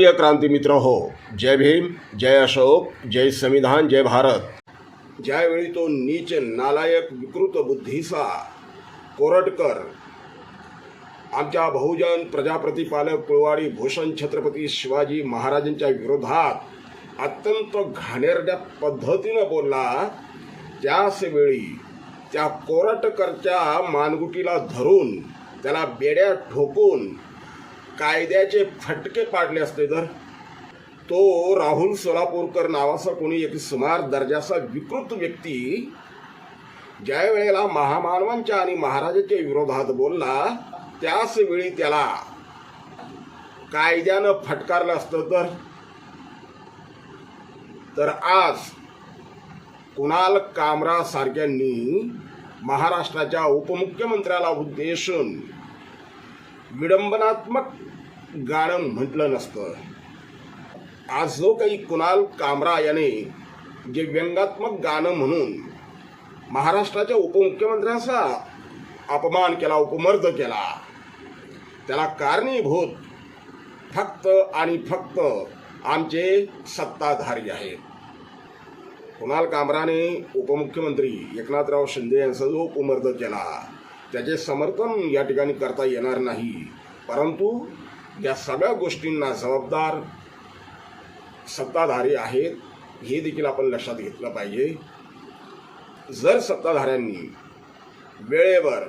प्रिय क्रांती मित्र हो जय भीम जय अशोक जय संविधान जय भारत. ज्यावेळी तो नीच नालायक विकृत बुद्धीचा कोरटकर आमच्या बहुजन प्रजाप्रतिपालक कुळवाडी भूषण छत्रपती शिवाजी महाराजांच्या विरोधात अत्यंत घाणेरड्या पद्धतीनं बोलला त्याच वेळी त्या कोरटकरच्या मानगुटीला धरून त्याला बेड्या ठोकून कायद्याचे फटके पाडले असते तर? तो राहुल सोलापूरकर नावाचा कोणी एक सुमार दर्जाचा विकृत व्यक्ती ज्या वेळेला महामानवांच्या आणि महाराजांच्या विरोधात बोलला त्याच वेळी त्याला कायद्यानं फटकारलं असतं तर? तर आज कुणाल कामरा सारख्यांनी महाराष्ट्राच्या उपमुख्यमंत्र्याला उद्देशून विडंबनात्मक गाणं म्हटलं नसतं. आज जो काही कुणाल कामरा याने जे व्यंगात्मक गाणं म्हणून महाराष्ट्राच्या उपमुख्यमंत्र्यांचा अपमान केला उपमर्द केला त्याला कारणीभूत फक्त आणि फक्त आमचे सत्ताधारी आहेत. कुणाल कामराने उपमुख्यमंत्री एकनाथराव शिंदे यांचा जो उपमर्द केला त्याचे समर्थन या ठिकाणी करता येणार नाही. परंतु या सगळ्या गोष्टींना जबाबदार सत्ताधारी आहेत हे देखील आपण लक्षात घेतलं पाहिजे. जर सत्ताधाऱ्यांनी वेळेवर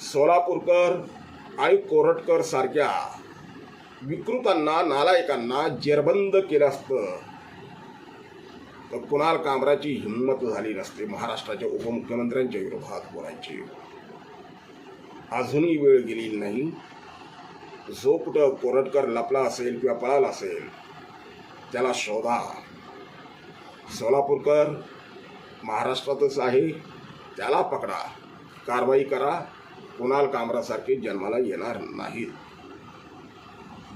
सोलापूरकर आणि कोरटकर सारख्या विकृतांना नालायकांना जेरबंद केलं असतं तर कुणाल कामराची हिंमत झाली नसते. महाराष्ट्राच्या उपमुख्यमंत्र्यांच्या विरोधात बोलायची. अजूनही वेळ गेलेली नाही. जो कुठं कोरटकर लपला असेल किंवा पळाला असेल त्याला शोधा. सोलापूरकर महाराष्ट्रातच आहे त्याला पकडा. कारवाई करा. कुणाल कामरासारखे जन्माला येणार नाहीत.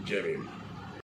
जय भीम.